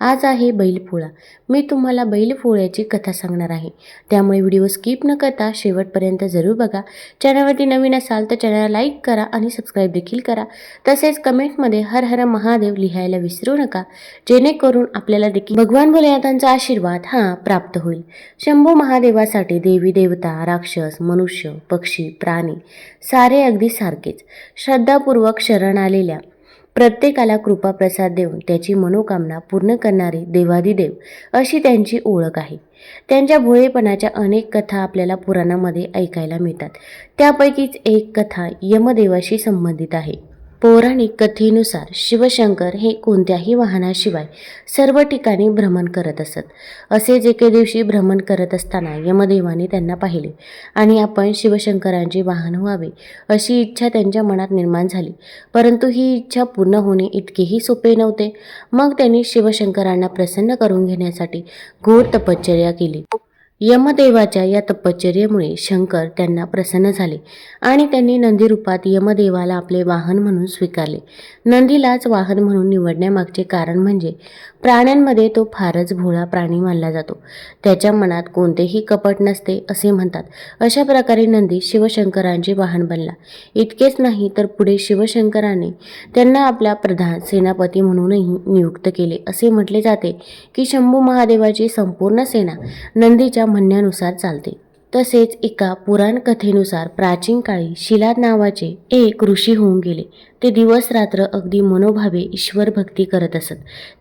आज आहे बैलपोळा. मी तुम्हाला बैलपोळ्याची कथा सांगणार आहे. त्यामुळे व्हिडिओ स्किप न करता शेवटपर्यंत जरूर बघा. चॅनलवरती नवीन असाल तर चॅनलला लाईक करा आणि सबस्क्राईब देखील करा. तसेच कमेंटमध्ये हर हर महादेव लिहायला विसरू नका. जेणेकरून आपल्याला देखील भगवान भोलेनाथांचा आशीर्वाद हा प्राप्त होईल. शंभू महादेवासाठी देवी देवता राक्षस मनुष्य पक्षी प्राणी सारे अगदी सारखेच. श्रद्धापूर्वक शरण आलेल्या प्रत्येकाला कृपा प्रसाद देऊन त्याची मनोकामना पूर्ण करणारे देवादिदेव अशी त्यांची ओळख आहे. त्यांच्या भोळेपणाच्या अनेक कथा आपल्याला पुराणामध्ये ऐकायला मिळतात. त्यापैकीच एक कथा यमदेवाशी संबंधित आहे. पौराणिक कथेनुसार शिवशंकर हे कोणत्याही वाहनाशिवाय सर्व ठिकाणी भ्रमण करत असत. असेच एके दिवशी भ्रमण करत असताना यमदेवाने त्यांना पाहिले आणि आपण शिवशंकरांचे वाहन व्हावे अशी इच्छा त्यांच्या मनात निर्माण झाली. परंतु ही इच्छा पूर्ण होणे इतकेही सोपे नव्हते. मग त्यांनी शिवशंकरांना प्रसन्न करून घेण्यासाठी घोर तपश्चर्या केली. यमदेवाच्या या तपश्चर्येमुळे शंकर त्यांना प्रसन्न झाले आणि त्यांनी नंदीरूपात यमदेवाला आपले वाहन म्हणून स्वीकारले. नंदीलाच वाहन म्हणून निवडण्यामागचे कारण म्हणजे प्राण्यांमध्ये तो फारच भोळा प्राणी मानला जातो. त्याच्या मनात कोणतेही कपट नसते असे म्हणतात. अशा प्रकारे नंदी शिवशंकरांचे वाहन बनला. इतकेच नाही तर पुढे शिवशंकराने त्यांना आपला प्रधान सेनापती म्हणूनही नियुक्त केले असे म्हटले जाते की शंभू महादेवाची संपूर्ण सेना नंदीच्या म्हणण्यानुसार चालते. तसेच एका पुराण कथेनुसार प्राचीन काळी शिलाद नावाचे एक ऋषी होऊन गेले. ते दिवस रात्र अगदी मनोभावे ईश्वर भक्ती करत असत.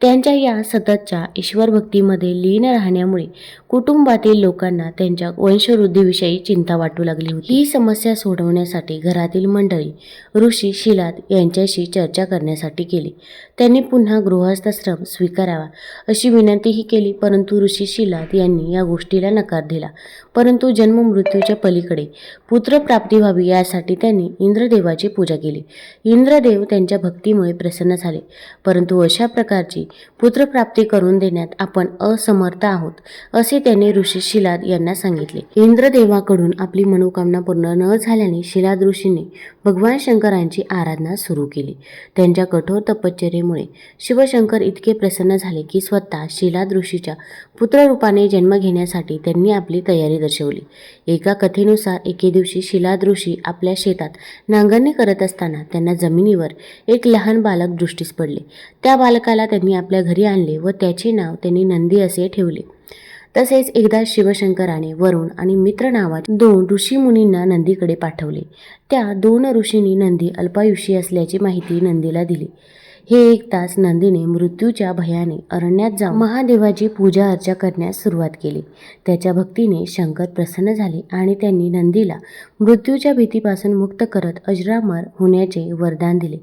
त्यांच्या या सततच्या ईश्वर भक्तीमध्ये लीन राहण्यामुळे कुटुंबातील लोकांना त्यांच्या वंशवृद्धीविषयी चिंता वाटू लागली होती. ही समस्या सोडवण्यासाठी घरातील मंडळी ऋषी शिलाद यांच्याशी चर्चा करण्यासाठी केली त्यांनी पुन्हा गृहस्थाश्रम स्वीकारावा अशी विनंतीही केली परंतु ऋषी शिलाद यांनी या गोष्टीला नकार दिला. परंतु जन्म मृत्यूच्या पलीकडे पुत्रप्राप्ती व्हावी यासाठी त्यांनी इंद्रदेवाची पूजा केली. इंद्रदेव त्यांच्या भक्तीमुळे प्रसन्न झाले. परंतु अशा प्रकारची पुत्रप्राप्ती करून देण्यात आपण असमर्थ आहोत असे त्यांनी ऋषी शिलाद यांना सांगितले. इंद्रदेवाकडून आपली मनोकामना पूर्ण न झाल्याने शिलाद ऋषीने भगवान शंकरांची आराधना सुरू केली. त्यांच्या कठोर तपश्चर्येमुळे शिवशंकर इतके प्रसन्न झाले की स्वतः शिलाद ऋषीच्या पुत्ररूपाने जन्म घेण्यासाठी त्यांनी आपली तयारी दर्शवली. एका कथेनुसार एके दिवशी शिलाद ऋषी आपल्या शेतात नांगरणी करत असताना त्यांना जमिनीवर एक लहान बालक दृष्टीस पडले. त्या बालकाला त्यांनी आपल्या घरी आणले व त्याचे नाव त्यांनी नंदी असे ठेवले. तसेच एकदा शिवशंकराने वरुण आणि मित्र नावाचे दोन ऋषीमुनींना नंदीकडे पाठवले. त्या दोन ऋषींनी नंदी अल्पायुषी असल्याची माहिती नंदीला दिली. हे एक तास नंदीने मृत्यूच्या भयाने अरण्यात जाऊन महादेवाची पूजा अर्चा करण्यास सुरुवात केली. त्याच्या भक्तीने शंकर प्रसन्न झाले आणि त्यांनी नंदीला मृत्यूच्या भीतीपासून मुक्त करत अजरामर होण्याचे वरदान दिले.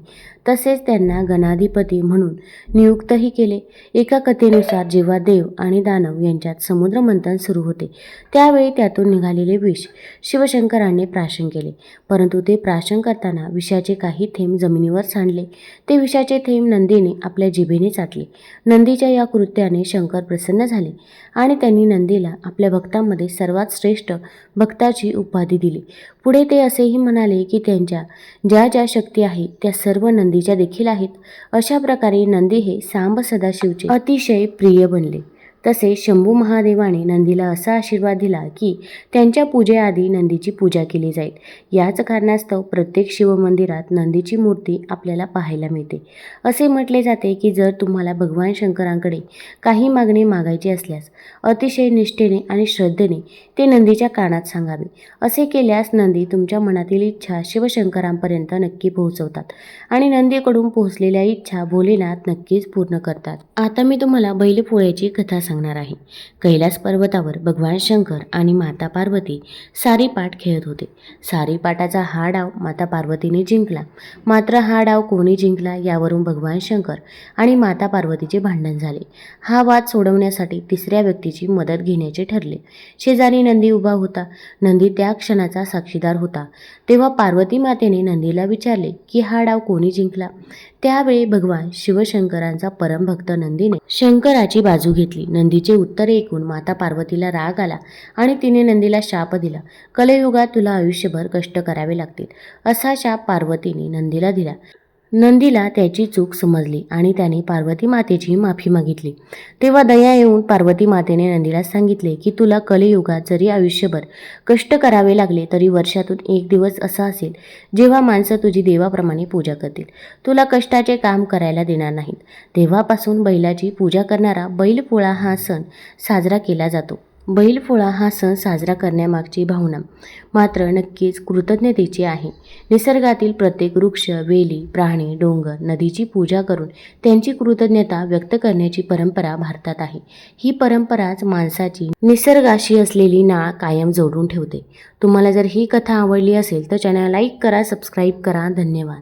तसेच त्यांना गणाधिपती म्हणून नियुक्तही केले. एका कथेनुसार जेव्हा देव आणि दानव यांच्यात समुद्र मंथन सुरू होते त्यावेळी त्यातून निघालेले विष शिवशंकरांनी प्राशन केले. परंतु ते प्राशन करताना विषाचे काही थेंब जमिनीवर सांडले. ते विषाचे थेंब नंदीने आपल्या जिभेने चाटले. नंदीच्या या कृत्याने शंकर प्रसन्न झाले आणि त्यांनी नंदीला आपल्या भक्तांमध्ये सर्वात श्रेष्ठ भक्ताची उपाधी दिली. पुढे ते असेही म्हणाले की त्यांच्या ज्या ज्या शक्ती आहेत त्या सर्व नंदीच्या देखील आहेत. अशा प्रकारे नंदी हे सांब सदाशिवचे अतिशय प्रिय बनले. तसेच शंभू महादेवाने नंदीला असा आशीर्वाद दिला की त्यांच्या पूजेआधी नंदीची पूजा केली जाईल. याच कारणास्तव प्रत्येक शिवमंदिरात नंदीची मूर्ती आपल्याला पाहायला मिळते. असे म्हटले जाते की जर तुम्हाला भगवान शंकरांकडे काही मागणी मागायची असल्यास अतिशय निष्ठेने आणि श्रद्धेने ते नंदीच्या कानात सांगावे. असे केल्यास नंदी तुमच्या मनातील इच्छा शिवशंकरांपर्यंत नक्की पोहोचवतात आणि नंदीकडून पोहोचलेल्या इच्छा भोलेनाथ नक्कीच पूर्ण करतात. आता मी तुम्हाला बैलपोळ्याची कथा सांगणार आहे. कैलास पर्वतावर भगवान शंकर आणि माता पार्वती सारीपाट खेळत होते. सारीपाटाचा हा डाव माता पार्वतीने जिंकला. मात्र हा डाव कोणी जिंकला यावरून भगवान शंकर आणि माता पार्वतीचे भांडण झाले. हा वाद सोडवण्यासाठी तिसऱ्या व्यक्तीची मदत घेण्याचे ठरले. शेजारी नंदी उभा होता. नंदी त्या क्षणाचा साक्षीदार होता. तेव्हा पार्वती मातेने नंदीला विचारले की हा डाव कोणी जिंकला? त्यावेळी भगवान शिवशंकरांचा परमभक्त नंदीने शंकराची बाजू घेतली. नंदीचे उत्तर ऐकून माता पार्वतीला राग आला आणि तिने नंदीला शाप दिला. कलयुगात तुला आयुष्यभर कष्ट करावे लागतील असा शाप पार्वतीने नंदीला दिला. नंदीला त्याची चूक समजली आणि त्याने पार्वती मातेची माफी मागितली. तेव्हा दया येऊन पार्वती मातेने नंदीला सांगितले की तुला कलियुगात जरी आयुष्यभर कष्ट करावे लागले तरी वर्षातून एक दिवस असा असेल जेव्हा माणसं तुझी देवाप्रमाणे पूजा करतील. तुला कष्टाचे काम करायला देणार नाहीत. तेव्हापासून बैलाची पूजा करणारा बैलपोळा हा सण साजरा केला जातो. बैलपोळा हा सण साजरा करण्यामागची भावना. मात्र नक्कीच कृतज्ञतेची आहे. निसर्गातील प्रत्येक वृक्ष वेली प्राणी डोंगर नदीची पूजा करून त्यांची कृतज्ञता व्यक्त करण्याची परंपरा भारतात आहे. ही परंपराच माणसाची निसर्गाशी असलेली नाळ कायम जोडून ठेवते. तुम्हाला जर ही कथा आवडली असेल तर चॅनल लाईक करा सबस्क्राईब करा. धन्यवाद.